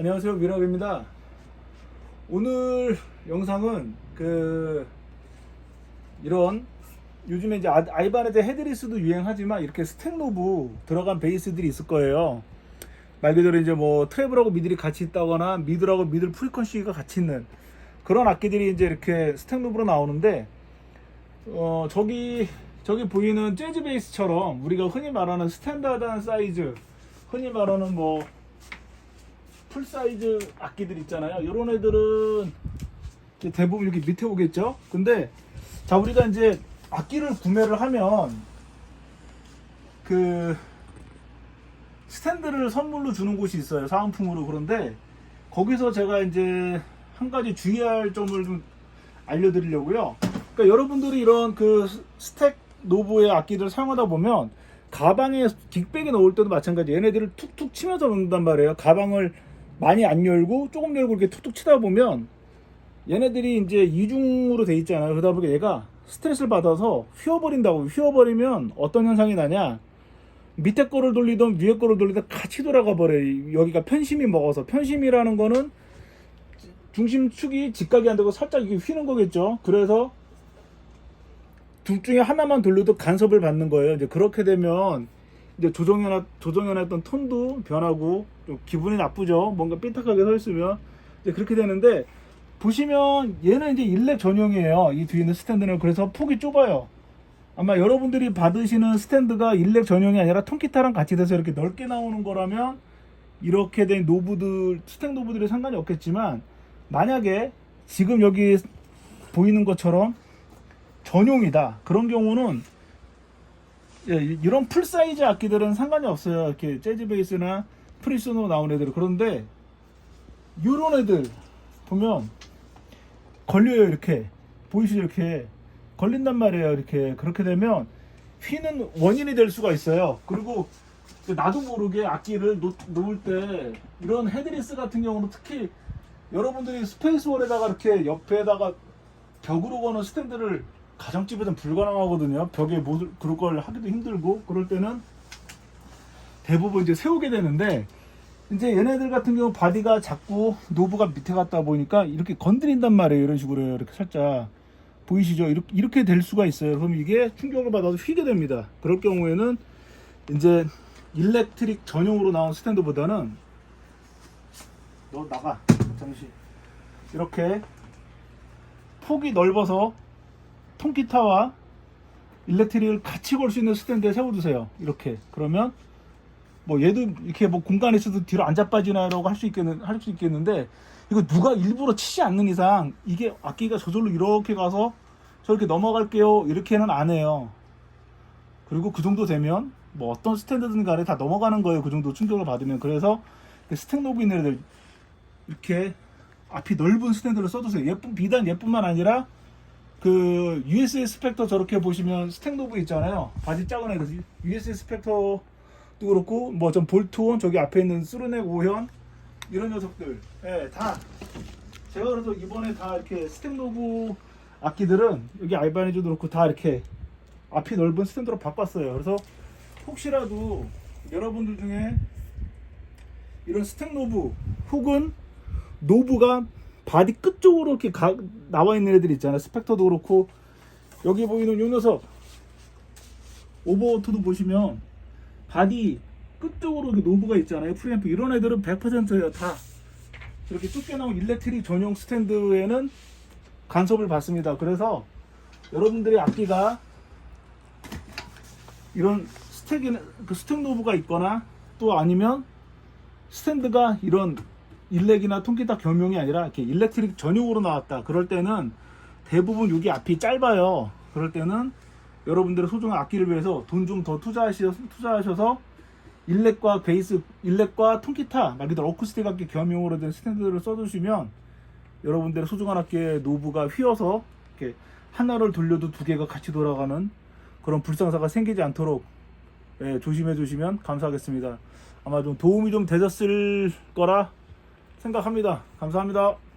안녕하세요 미라입니다. 오늘 영상은 그 이런 요즘에 이제 아- 아이바네제 헤드리스도 유행하지만 이렇게 스택노브 들어간 베이스들이 있을 거예요. 말 그대로 이제 뭐 트래블하고 미들이 같이 있다거나 미들하고 미들 프리퀀시가 같이 있는 그런 악기들이 이제 이렇게 스택노브로 나오는데 어 저기 저기 보이는 재즈 베이스처럼 우리가 흔히 말하는 스탠다드한 사이즈 흔히 말하는 뭐 풀 사이즈 악기들 있잖아요. 이런 애들은 대부분 이렇게 밑에 오겠죠. 근데 자 우리가 이제 악기를 구매를 하면 그 스탠드를 선물로 주는 곳이 있어요. 사은품으로 그런데 거기서 제가 이제 한 가지 주의할 점을 좀 알려드리려고요. 그러니까 여러분들이 이런 그 스택 노브의 악기들을 사용하다 보면 가방에 빅백에 넣을 때도 마찬가지. 얘네들을 툭툭 치면서 넣는단 말이에요. 가방을 많이 안 열고 조금 열고 이렇게 툭툭 치다 보면 얘네들이 이제 이중으로 돼 있잖아요. 그러다 보니까 얘가 스트레스를 받아서 휘어버린다고. 휘어버리면 어떤 현상이 나냐? 밑에 거를 돌리던 위에 거를 돌리던 같이 돌아가 버려요. 여기가 편심이 먹어서 편심이라는 거는 중심 축이 직각이 안 되고 살짝 이게 휘는 거겠죠. 그래서 둘 중에 하나만 돌려도 간섭을 받는 거예요. 이제 그렇게 되면 이제 조정해놨 조정해놨던 톤도 변하고 좀 기분이 나쁘죠. 뭔가 삐딱하게 서 있으면 이제 그렇게 되는데 보시면 얘는 이제 일렉 전용이에요. 이 뒤에 있는 스탠드는 그래서 폭이 좁아요. 아마 여러분들이 받으시는 스탠드가 일렉 전용이 아니라 통기타랑 같이 돼서 이렇게 넓게 나오는 거라면 이렇게 된 노브들 스택 노브들이 상관이 없겠지만 만약에 지금 여기 보이는 것처럼 전용이다 그런 경우는 예, 이런 풀 사이즈 악기들은 상관이 없어요. 이렇게 재즈 베이스나 프리스노 나온 애들. 그런데 이런 애들 보면 걸려요 이렇게. 보이시죠 이렇게? 걸린단 말이에요 이렇게. 그렇게 되면 휘는 원인이 될 수가 있어요. 그리고 나도 모르게 악기를 놓, 놓을 때 이런 헤드리스 같은 경우는 특히 여러분들이 스페이스월에다가 이렇게 옆에다가 벽으로 거는 스탠드를 가정집에서는 불가능하거든요. 벽에 못 그럴 걸 하기도 힘들고 그럴 때는 대부분 이제 세우게 되는데 이제 얘네들 같은 경우 바디가 작고 노브가 밑에 갔다 보니까 이렇게 건드린단 말이에요. 이런 식으로 이렇게 살짝 보이시죠? 이렇게, 이렇게 될 수가 있어요. 그럼 이게 충격을 받아서 휘게 됩니다. 그럴 경우에는 이제 일렉트릭 전용으로 나온 스탠드보다는 너 나가. 잠시. 이렇게 폭이 넓어서 통기타와 일렉트릭을 같이 걸 수 있는 스탠드에 세워두세요. 이렇게. 그러면 뭐 얘도 이렇게 뭐 공간에 있어도 뒤로 안 자빠지나라고 할 수 있겠는 할 수 있겠는데 이거 누가 일부러 치지 않는 이상 이게 악기가 저절로 이렇게 가서 저렇게 넘어갈게요. 이렇게는 안 해요. 그리고 그 정도 되면 뭐 어떤 스탠드든 간에 다 넘어가는 거예요. 그 정도 충격을 받으면. 그래서 그 스택 애들 이렇게 앞이 넓은 스탠드를 써주세요. 예쁜 비단 예뿐만 아니라 그 USA 스펙터 저렇게 보시면 스택 노브 있잖아요. 바지 작은 애들 USA 스펙터도 그렇고 뭐 좀 볼트온 저기 앞에 있는 스루넥 5현 이런 녀석들. 예, 다. 제가 그래서 이번에 다 이렇게 스택 노브 악기들은 여기 알바니즈도 그렇고 다 이렇게 앞이 넓은 스탠드로 바꿨어요. 그래서 혹시라도 여러분들 중에 이런 스택 노브 혹은 노브가 바디 끝쪽으로 이렇게 가- 나와 있는 애들 있잖아요. 스펙터도 그렇고 여기 보이는 요 녀석 오버워터도 보시면 바디 끝쪽으로 이렇게 노브가 있잖아요. 프리앰프 이런 애들은 100%예요. 다 이렇게 좁게 나온 일렉트릭 전용 스탠드에는 간섭을 받습니다. 그래서 여러분들의 악기가 이런 스택이 그 스택 노브가 있거나 또 아니면 스탠드가 이런 일렉이나 통기타 겸용이 아니라 이렇게 일렉트릭 전용으로 나왔다. 그럴 때는 대부분 여기 앞이 짧아요. 그럴 때는 여러분들의 소중한 악기를 위해서 돈 좀 더 투자하셔, 투자하셔서 일렉과 베이스, 일렉과 통기타, 말 그대로 어쿠스틱 악기 겸용으로 된 스탠드를 써주시면 여러분들의 소중한 악기의 노브가 휘어서 이렇게 하나를 돌려도 두 개가 같이 돌아가는 그런 불상사가 생기지 않도록 예, 조심해 주시면 감사하겠습니다. 아마 좀 도움이 좀 되셨을 거라 생각합니다. 감사합니다.